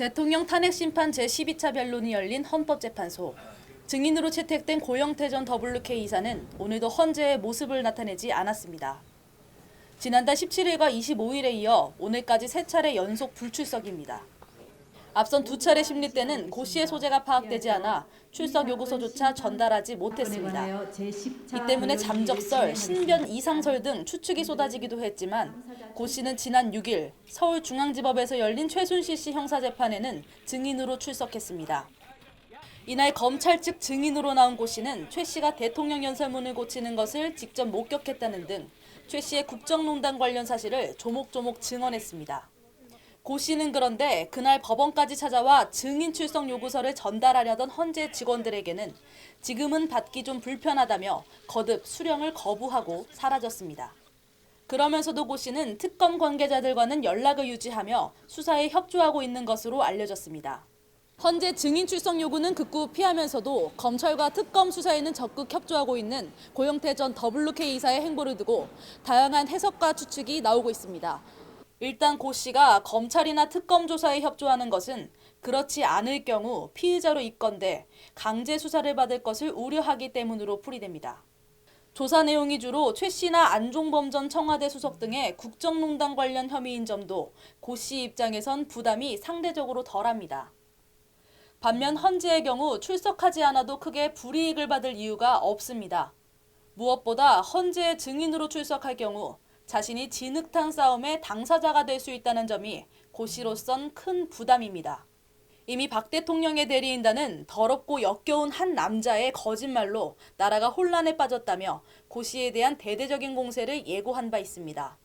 대통령 탄핵 심판 제12차 변론이 열린 헌법재판소. 증인으로 채택된 고영태 전 WK 이사는 오늘도 헌재의 모습을 나타내지 않았습니다. 지난달 17일과 25일에 이어 오늘까지 세 차례 연속 불출석입니다. 앞선 두 차례 심리 때는 고 씨의 소재가 파악되지 않아 출석 요구서조차 전달하지 못했습니다. 이 때문에 잠적설, 신변 이상설 등 추측이 쏟아지기도 했지만 고 씨는 지난 6일 서울중앙지법에서 열린 최순실 씨 형사재판에는 증인으로 출석했습니다. 이날 검찰 측 증인으로 나온 고 씨는 최 씨가 대통령 연설문을 고치는 것을 직접 목격했다는 등 최 씨의 국정농단 관련 사실을 조목조목 증언했습니다. 고 씨는 그런데 그날 법원까지 찾아와 증인 출석 요구서를 전달하려던 헌재 직원들에게는 지금은 받기 좀 불편하다며 거듭 수령을 거부하고 사라졌습니다. 그러면서도 고 씨는 특검 관계자들과는 연락을 유지하며 수사에 협조하고 있는 것으로 알려졌습니다. 헌재 증인 출석 요구는 극구 피하면서도 검찰과 특검 수사에는 적극 협조하고 있는 고영태 전 WK 이사의 행보를 두고 다양한 해석과 추측이 나오고 있습니다. 일단 고 씨가 검찰이나 특검 조사에 협조하는 것은 그렇지 않을 경우 피의자로 입건돼 강제 수사를 받을 것을 우려하기 때문으로 풀이됩니다. 조사 내용이 주로 최 씨나 안종범 전 청와대 수석 등의 국정농단 관련 혐의인 점도 고 씨 입장에선 부담이 상대적으로 덜합니다. 반면 헌재의 경우 출석하지 않아도 크게 불이익을 받을 이유가 없습니다. 무엇보다 헌재의 증인으로 출석할 경우 자신이 진흙탕 싸움의 당사자가 될 수 있다는 점이 고 씨로선 큰 부담입니다. 이미 박 대통령의 대리인단은 더럽고 역겨운 한 남자의 거짓말로 나라가 혼란에 빠졌다며 고 씨에 대한 대대적인 공세를 예고한 바 있습니다.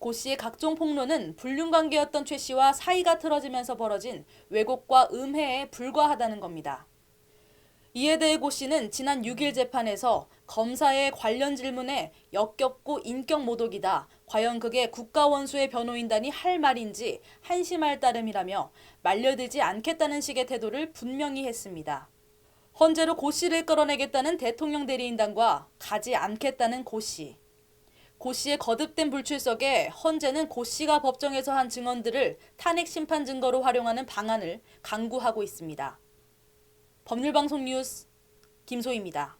고 씨의 각종 폭로는 불륜관계였던 최 씨와 사이가 틀어지면서 벌어진 왜곡과 음해에 불과하다는 겁니다. 이에 대해 고 씨는 지난 6일 재판에서 검사의 관련 질문에 역겹고 인격 모독이다. 과연 그게 국가원수의 변호인단이 할 말인지 한심할 따름이라며 말려들지 않겠다는 식의 태도를 분명히 했습니다. 헌재로 고 씨를 끌어내겠다는 대통령 대리인단과 가지 않겠다는 고 씨. 고 씨의 거듭된 불출석에 헌재는 고 씨가 법정에서 한 증언들을 탄핵 심판 증거로 활용하는 방안을 강구하고 있습니다. 법률방송 뉴스 김소희입니다.